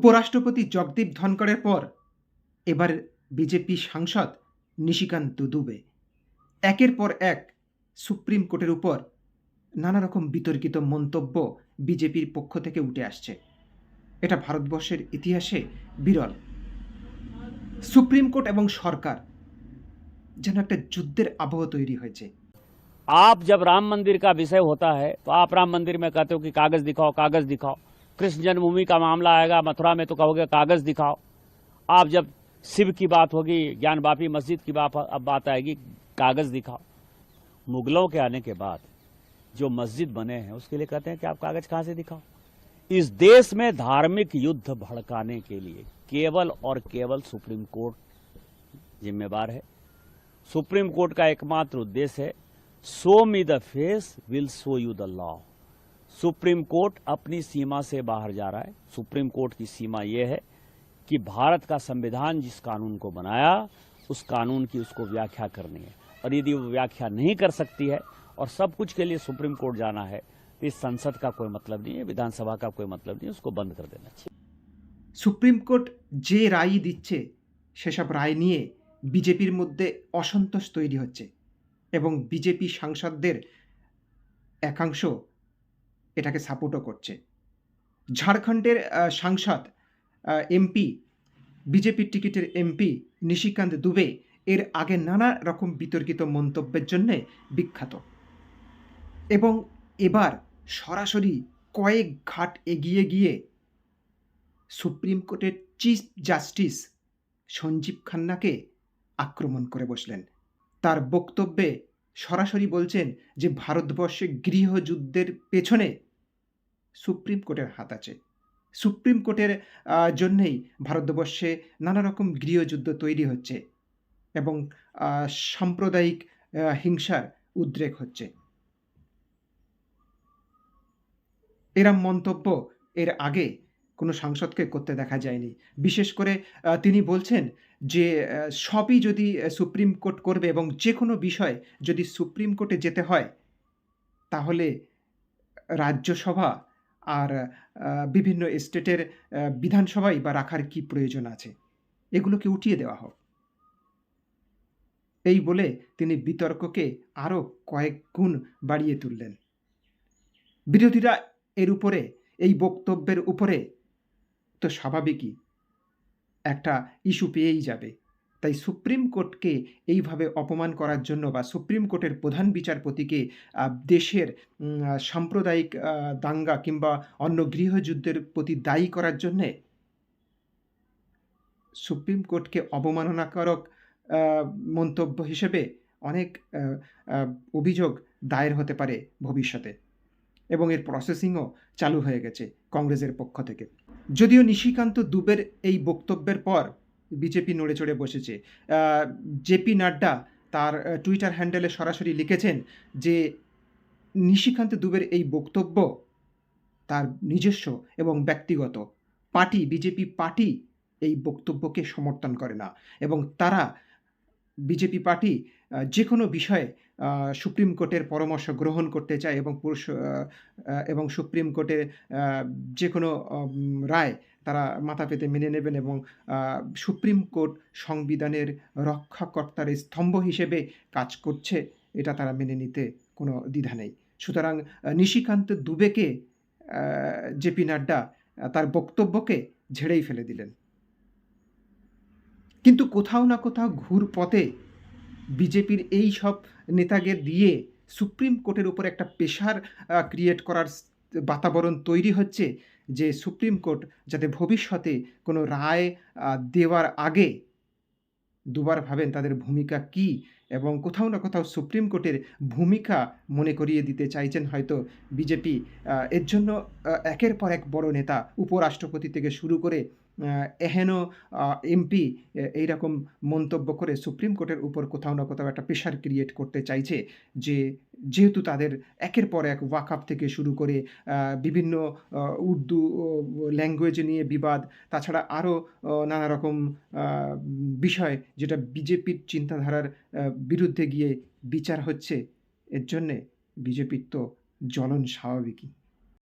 উপরাষ্ট্রপতি জগদীপ ধনকরের পর এবার বিজেপি সাংসদ নিশিকান্ত দুবে একের পর এক সুপ্রিম কোর্টের উপর নানা রকম বিতর্কিত মন্তব্য বিজেপির পক্ষ থেকে উঠে আসছে এটা ভারতবর্ষের ইতিহাসে বিরল সুপ্রিম কোর্ট এবং সরকার যেন একটা যুদ্ধের আবহ তৈরি হয়েছে आप जब राम मंदिर का विषय होता है तो आप राम मंदिर में कहते हो कि कागज दिखाओ कागज दिखाओ कृष्ण जन्मभूमि का मामला आएगा, मथुरा में तो कहोगे, कागज़ दिखाओ। आप जब शिव की बात होगी ज्ञान बापी मस्जिद की बात अब बात आएगी, कागज़ दिखाओ। मुगलों के आने के बाद जो मस्जिद बने हैं, उसके लिए कहते हैं कि आप कागज़ कहाँ से दिखाओ? इस देश में धार्मिक युद्ध भड़काने के लिए केवल और केवल सुप्रीम कोर्ट जिम्मेवार है। सुप्रीम कोर्ट का एकमात्र उद्देश्य है show me the face will show you the law supreme court अपनी सीमा से बाहर जा रहा है सुप्रीम कोर्ट की सीमा यह है कि भारत का संविधान जिस कानून को बनाया उस कानून की उसको व्याख्या करनी है और यदि वो व्याख्या नहीं कर सकती है और सब कुछ के लिए सुप्रीम कोर्ट जाना है तो इस संसद का कोई मतलब नहीं है विधानसभा का कोई मतलब नहीं है उसको बंद कर देना चाहिए সুপ্রিম কোর্ট যে রায় দিচ্ছে সেসব রায় নিয়ে বিজেপির মধ্যে অসন্তোষ তৈরি হচ্ছে এবং বিজেপি সাংসদদের একাংশ এটাকে সাপোর্টও করছে। ঝাড়খণ্ডের সাংসদ এমপি বিজেপির টিকিটের এমপি নিশিকান্ত দুবে এর আগে নানা রকম বিতর্কিত মন্তব্যের জন্যে বিখ্যাত। এবং এবার সরাসরি কয়েক ঘাট এগিয়ে গিয়ে সুপ্রিম কোর্টের চিফ জাস্টিস সঞ্জীব খান্নাকে আক্রমণ করে বসলেন। তার বক্তব্যে সরাসরি বলছেন যে ভারতবর্ষে গৃহযুদ্ধের পেছনে সুপ্রিম কোর্টের হাত আছে। সুপ্রিম কোর্টের জন্যেই ভারতবর্ষে নানা রকম গৃহযুদ্ধ তৈরি হচ্ছে এবং সাম্প্রদায়িক হিংসার উদ্রেক হচ্ছে। এরম মন্তব্য এর আগে কোনো সাংসদকে করতে দেখা যায়নি। বিশেষ করে তিনি বলছেন যে সবই যদি সুপ্রিম কোর্ট করবে এবং যে কোনো বিষয় যদি সুপ্রিম কোর্টে যেতে হয়, তাহলে রাজ্যসভা আর বিভিন্ন স্টেটের বিধানসভাই বা রাখার কি প্রয়োজন আছে? এগুলোকে উঠিয়ে দেওয়া হোক। এই বলে তিনি বিতর্ককে আরও কয়েক গুণ বাড়িয়ে তুললেন। বিরোধীরা এর উপরে, এই বক্তব্যের উপরে তো স্বাভাবিকই একটা ইস্যু পেয়েই যাবে। তাই সুপ্রিম কোর্টকে এইভাবে অপমান করার জন্য বা সুপ্রিম কোর্টের প্রধান বিচারপতিকে দেশের সাম্প্রদায়িক দাঙ্গা কিংবা অন্য গৃহযুদ্ধের প্রতি দায়ী করার জন্যে সুপ্রিম কোর্টকে অবমাননাকারক মন্তব্য হিসেবে অনেক অভিযোগ দায়ের হতে পারে ভবিষ্যতে। এবং এর প্রসেসিংও চালু হয়ে গেছে কংগ্রেসের পক্ষ থেকে। যদিও নিশিকান্ত দুবের এই বক্তব্যের পর বিজেপি নড়ে চড়ে বসেছে। জেপি নাড্ডা তার টুইটার হ্যান্ডেলে সরাসরি লিখেছেন যে, নিশিকান্ত দুবের এই বক্তব্য তার নিজস্ব এবং ব্যক্তিগত। পার্টি, বিজেপি পার্টি এই বক্তব্যকে সমর্থন করে না এবং তারা বিজেপি পার্টি যে কোনো বিষয়ে সুপ্রিম কোর্টের পরামর্শ গ্রহণ করতে চায় এবং পুরুষ এবং সুপ্রিম কোর্টের যে কোনো রায় তারা মাথা পেতে মেনে নেবেন এবং সুপ্রিম কোর্ট সংবিধানের রক্ষাকর্তার স্তম্ভ হিসেবে কাজ করছে, এটা তারা মেনে নিতে কোনো দ্বিধা নেই। সুতরাং নিশিকান্ত দুবেকে জেপি নাড্ডা তার বক্তব্যকে ঝেড়েই ফেলে দিলেন। কিন্তু কোথাও না কোথাও ঘুর পথে বিজেপির এই সব নেতাকে দিয়ে সুপ্রিম কোর্টের উপর একটা পেশার ক্রিয়েট করার বাতাবরণ তৈরি হচ্ছে যে সুপ্রিম কোর্ট যাতে ভবিষ্যতে কোনো রায় দেওয়ার আগে দুবার ভাবেন তাদের ভূমিকা কি এবং কোথাও না কোথাও সুপ্রিম কোর্টের ভূমিকা মনে করিয়ে দিতে চাইছেন হয়তো বিজেপি এর জন্য একের পর এক বড় নেতা, উপরাষ্ট্রপতি থেকে শুরু করে এহেন এমপি এইরকম মন্তব্য করে সুপ্রিম কোর্টের উপর কোথাও না কোথাও একটা প্রেশার ক্রিয়েট করতে চাইছে যে যেহেতু তাদের একের পর এক ওয়াকআপ থেকে শুরু করে বিভিন্ন উর্দু ল্যাঙ্গুয়েজ নিয়ে বিবাদ, তাছাড়া আরও নানা রকম বিষয় যেটা বিজেপির চিন্তাধারার বিরুদ্ধে গিয়ে বিচার হচ্ছে, এর জন্যে বিজেপির তো জ্বলন স্বাভাবিকই।